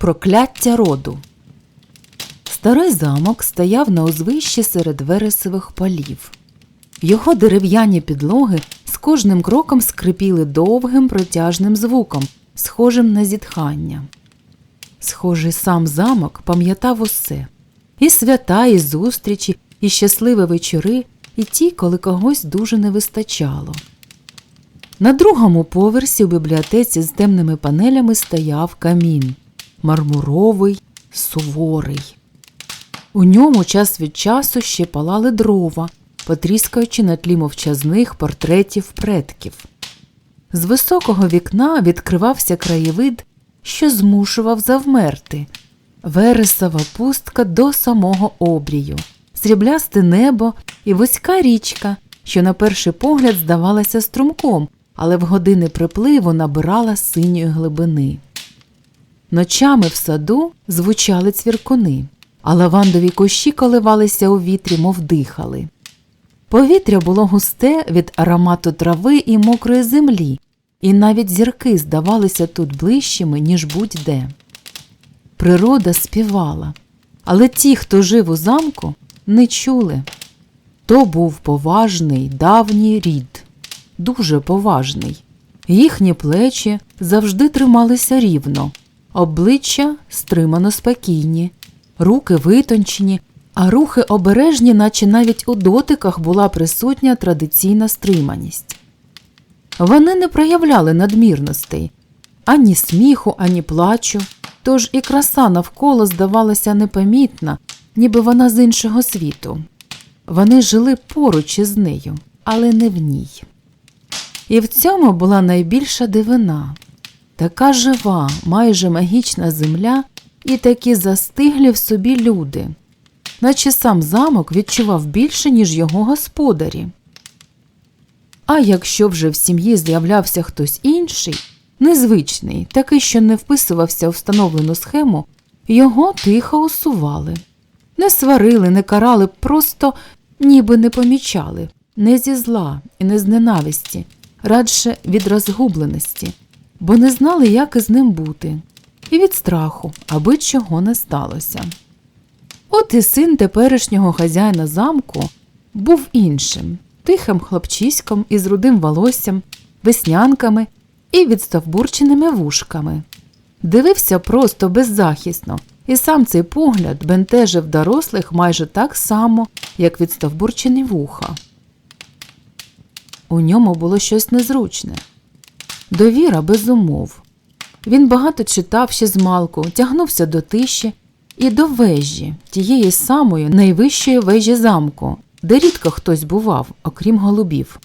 Прокляття роду. Старий замок стояв на узвищі серед вересових полів. Його дерев'яні підлоги з кожним кроком скрипіли довгим протяжним звуком, схожим на зітхання. Схожий сам замок пам'ятав усе і свята, і зустрічі, і щасливі вечори, і ті, коли когось дуже не вистачало. На другому поверсі у бібліотеці з темними панелями стояв камін мармуровий, суворий. У ньому час від часу ще палали дрова, потріскаючи на тлі мовчазних портретів предків. З високого вікна відкривався краєвид, що змушував завмерти, вересова пустка до самого обрію, сріблясте небо і вузька річка, що на перший погляд здавалася струмком, але в години припливу набирала синьої глибини. Ночами в саду звучали цвіркуни, а лавандові кущі коливалися у вітрі, мов дихали. Повітря було густе від аромату трави і мокрої землі, і навіть зірки здавалися тут ближчими, ніж будь-де. Природа співала, але ті, хто жив у замку, не чули. То був поважний давній рід, дуже поважний. Їхні плечі завжди трималися рівно, обличчя стримано спокійні, руки витончені, а рухи обережні, наче навіть у дотиках була присутня традиційна стриманість. Вони не проявляли надмірностей ані сміху, ані плачу, тож і краса навколо здавалася непомітна, ніби вона з іншого світу. Вони жили поруч із нею, але не в ній. І в цьому була найбільша дивина така жива, майже магічна земля і такі застиглі в собі люди, наче сам замок відчував більше, ніж його господарі. А якщо вже в сім'ї з'являвся хтось інший, незвичний, такий, що не вписувався у встановлену схему, його тихо усували. Не сварили, не карали, просто ніби не помічали, не зі зла і не з ненависті, радше від розгубленості, бо не знали, як із ним бути, і від страху, аби чого не сталося. От і син теперішнього хазяїна замку був іншим, тихим хлопчиськом із рудим волоссям, веснянками і відставбурченими вушками. Дивився просто беззахисно, і сам цей погляд бентежив дорослих майже так само, як відставбурчені вуха. У ньому було щось незручне. Довіра без умов. Він багато читав ще змалку, тягнувся до тиші і до вежі, тієї самої найвищої вежі замку, де рідко хтось бував, окрім голубів.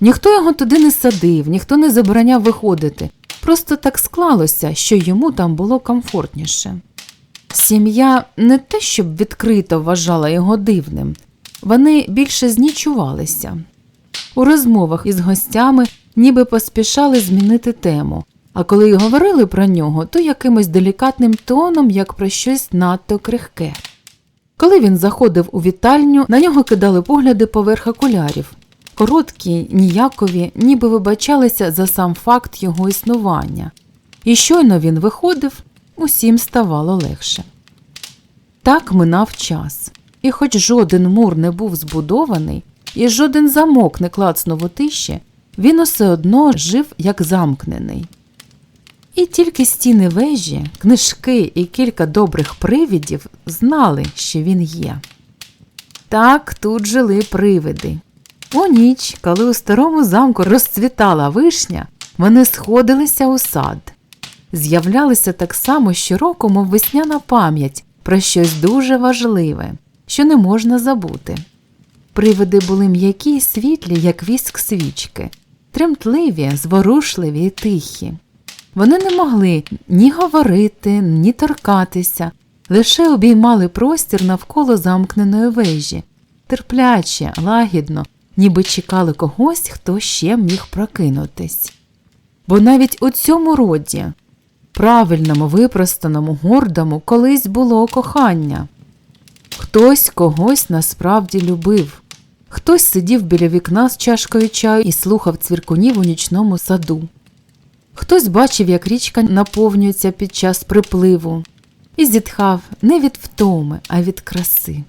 Ніхто його туди не садив, ніхто не забороняв виходити. Просто так склалося, що йому там було комфортніше. Сім'я не те, щоб відкрито вважала його дивним, вони більше знічувалися. У розмовах із гостями ніби поспішали змінити тему, а коли й говорили про нього, то якимось делікатним тоном, як про щось надто крихке. Коли він заходив у вітальню, на нього кидали погляди поверх окулярів, короткі, ніякові, ніби вибачалися за сам факт його існування. І щойно він виходив, усім ставало легше. Так минав час, і хоч жоден мур не був збудований, і жоден замок не клацнув у тиші, він усе одно жив як замкнений. І тільки стіни вежі, книжки і кілька добрих привидів знали, що він є. Так тут жили привиди. У ніч, коли у старому замку розцвітала вишня, вони сходилися у сад. З'являлися так само щороку, мов весняна пам'ять про щось дуже важливе, що не можна забути. Привиди були м'які й світлі, як віск свічки, тремтливі, зворушливі й тихі. Вони не могли ні говорити, ні торкатися, лише обіймали простір навколо замкненої вежі, терпляче, лагідно, ніби чекали когось, хто ще міг прокинутись. Бо навіть у цьому роді, правильному, випростаному, гордому, колись було кохання. Хтось когось насправді любив, хтось сидів біля вікна з чашкою чаю і слухав цвіркунів у нічному саду. Хтось бачив, як річка наповнюється під час припливу, і зітхав не від втоми, а від краси.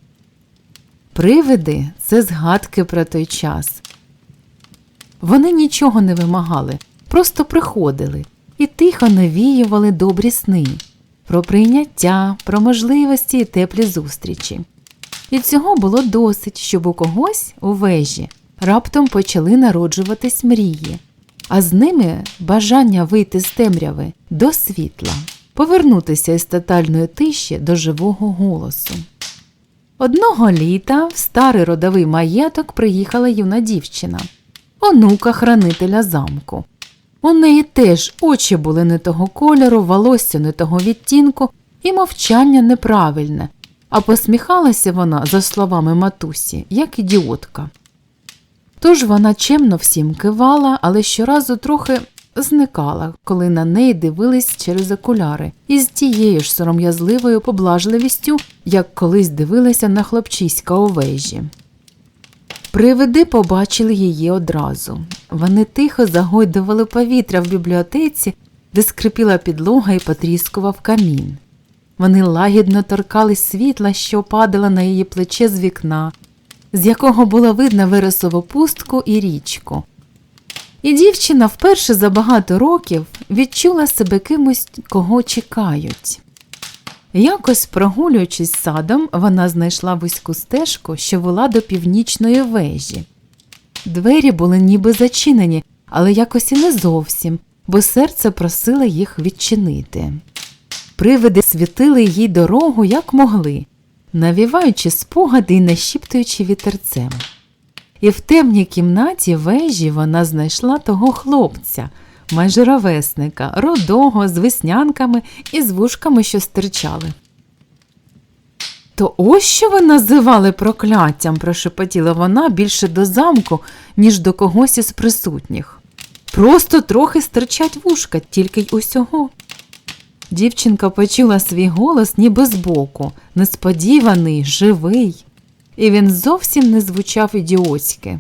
Привиди це згадки про той час. Вони нічого не вимагали, просто приходили і тихо навіювали добрі сни про прийняття, про можливості і теплі зустрічі. І цього було досить, щоб у когось у вежі раптом почали народжуватись мрії, а з ними бажання вийти з темряви до світла, повернутися із тотальної тиші до живого голосу. Одного літа в старий родовий маєток приїхала юна дівчина, онука хранителя замку. У неї теж очі були не того кольору, волосся не того відтінку і мовчання неправильне, а посміхалася вона, за словами матусі, як ідіотка. Тож вона чемно всім кивала, але щоразу трохи зникала, коли на неї дивились через окуляри, із тією ж сором'язливою поблажливістю, як колись дивилися на хлопчиська у вежі. Привиди побачили її одразу. Вони тихо загойдували повітря в бібліотеці, де скрипіла підлога і потріскував камін. Вони лагідно торкались світла, що падало на її плече з вікна, з якого було видно вересову пустку і річку. І дівчина вперше за багато років відчула себе кимось, кого чекають. Якось, прогулюючись садом, вона знайшла вузьку стежку, що вела до північної вежі. Двері були ніби зачинені, але якось і не зовсім, бо серце просило їх відчинити. Привиди світили їй дорогу, як могли, навіваючи спогади і нашіптуючи вітерцем. І в темній кімнаті вежі вона знайшла того хлопця, майже ровесника, родого, з веснянками і з вушками, що стирчали. То ось що ви називали прокляттям, прошепотіла вона більше до замку, ніж до когось із присутніх. Просто трохи стирчать вушка, тільки й усього. Дівчинка почула свій голос ніби збоку, несподіваний, живий, і він зовсім не звучав ідіотськи.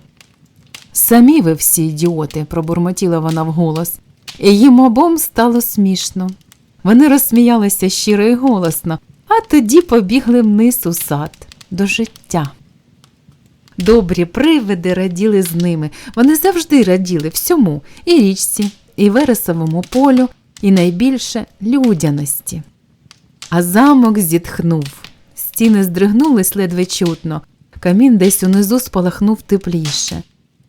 Самі ви всі ідіоти, пробурмотіла вона вголос, і їм обом стало смішно. Вони розсміялися щиро і голосно, а тоді побігли вниз у сад до життя. Добрі привиди раділи з ними. Вони завжди раділи всьому і річці, і вересовому полю, і найбільше людяності. А замок зітхнув. Стіни здригнулись ледве чутно, камін десь унизу спалахнув тепліше.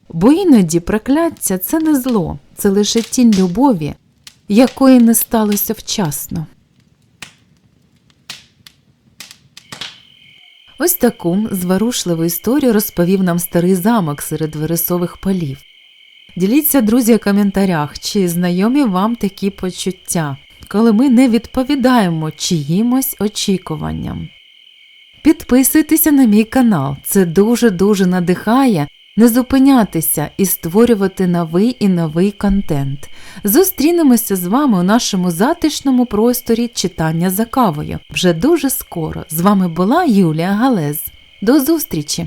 Бо іноді прокляття це не зло, це лише тінь любові, якої не сталося вчасно. Ось таку зворушливу історію розповів нам старий замок серед вересових полів. Діліться, друзі, у коментарях, чи знайомі вам такі почуття, коли ми не відповідаємо чиїмось очікуванням. Підписуйтеся на мій канал, це дуже-дуже надихає не зупинятися і створювати новий і новий контент. Зустрінемося з вами у нашому затишному просторі читання за кавою. Вже дуже скоро. З вами була Юлія Галез. До зустрічі!